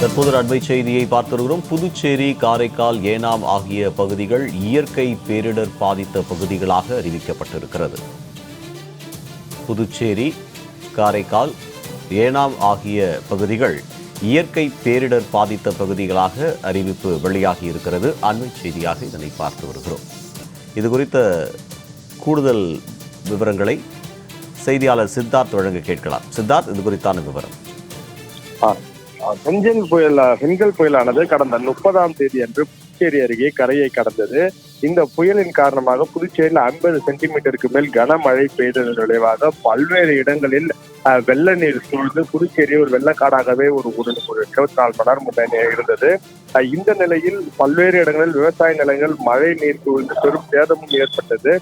தற்போது அண்மை செய்தியை பார்த்து வருகிறோம். புதுச்சேரி காரைக்கால் ஏனாம் ஆகிய பகுதிகள் இயற்கை பேரிடர் பாதித்த பகுதிகளாக அறிவிக்கப்பட்டிருக்கிறது. புதுச்சேரி காரைக்கால் ஏனாம் ஆகிய பகுதிகள் இயற்கை பேரிடர் பாதித்த பகுதிகளாக அறிவிப்பு வெளியாகி இருக்கிறது. அண்மை செய்தியாக இதனை பார்த்து வருகிறோம். இது குறித்த கூடுதல் விவரங்களை செய்தியாளர் சித்தார்த் வழங்க கேட்கலாம். சித்தார்த் இது குறித்தான விவரம். ஆ, புயல் பெண்கள் புயலானது கடந்த முப்பதாம் தேதி அன்று புதுச்சேரி அருகே கரையை கடந்தது. இந்த புயலின் காரணமாக புதுச்சேரியில் ஐம்பது சென்டிமீட்டருக்கு மேல் கனமழை பெய்ததன் விளைவாக பல்வேறு இடங்களில் வெள்ள நீர் சூழ்ந்து புதுச்சேரி ஒரு வெள்ளக்காடாகவே ஒரு ஒரு ஒரு இருபத்தி நாலு மணி நேரம் முன்னே இருந்தது. இந்த நிலையில் பல்வேறு இடங்களில் விவசாய நிலங்கள் மழை நீர் சூழ்ந்து பெரும் சேதமும் ஏற்பட்டது.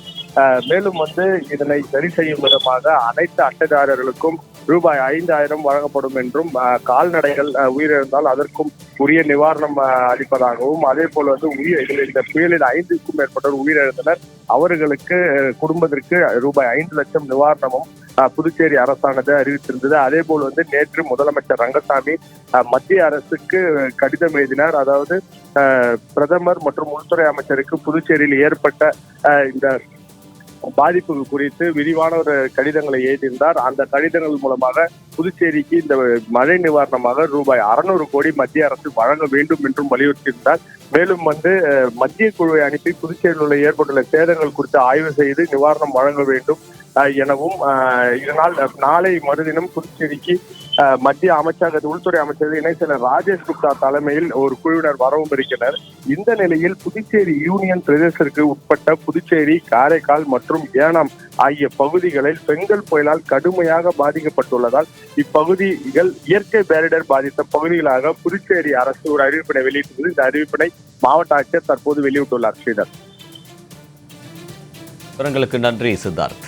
மேலும் வந்து இதனை சரி செய்யும் விதமாக அனைத்து அட்டைதாரர்களுக்கும் ரூபாய் ஐந்தாயிரம் வழங்கப்படும் என்றும் கால்நடைகள் உயிரிழந்தால் அதற்கும் உரிய நிவாரணம் அளிப்பதாகவும் அதே போல வந்து உயிர் இதில் இந்த புயலில் ஐந்துக்கும் மேற்பட்டோர் உயிரிழந்தனர். அவர்களுக்கு குடும்பத்திற்கு ரூபாய் ஐந்து லட்சம் நிவாரணமும் புதுச்சேரி அரசானது அறிவித்திருந்தது. அதே போல் வந்து நேற்று முதலமைச்சர் ரங்கசாமி மத்திய அரசுக்கு கடிதம் எழுதினார். அதாவது பிரதமர் மற்றும் உள்துறை அமைச்சருக்கு புதுச்சேரியில் ஏற்பட்ட இந்த பாதிப்பு குறித்து விரிவான ஒரு கடிதங்களை எழுதியிருந்தார். அந்த கடிதங்கள் மூலமாக புதுச்சேரிக்கு இந்த மழை நிவாரணமாக ரூபாய் அறுநூறு கோடி மத்திய அரசு வழங்க வேண்டும் என்றும் வலியுறுத்தியிருந்தார். மேலும் வந்து மத்திய குழுவை அனுப்பி புதுச்சேரியில் உள்ள ஏற்பட்டுள்ள சேதங்கள் குறித்து ஆய்வு செய்து நிவாரணம் வழங்க வேண்டும். எனவும் இதனால் நாளை மறுதினம் புதுச்சேரிக்கு மத்திய அமைச்சக உள்துறை அமைச்சர் இணை செயலர் ராஜேஷ் குப்தா தலைமையில் ஒரு குழுவினர் வரவும் இருக்கிறார் இந்த நிலையில் புதுச்சேரி யூனியன் பிரதேசத்திற்கு உட்பட்ட புதுச்சேரி காரைக்கால் மற்றும் ஏனாம் ஆகிய பகுதிகளில் பெண்கள் புயலால் கடுமையாக பாதிக்கப்பட்டுள்ளதால் இப்பகுதிகள் இயற்கை பேரிடர் பாதித்த பகுதிகளாக புதுச்சேரி அரசு ஒரு அறிவிப்பினை வெளியிட்டுள்ளது. இந்த அறிவிப்பினை மாவட்ட ஆட்சியர் தற்போது வெளியிட்டுள்ளார். ஸ்ரீதர். விவரங்களுக்கு நன்றி சித்தார்த்.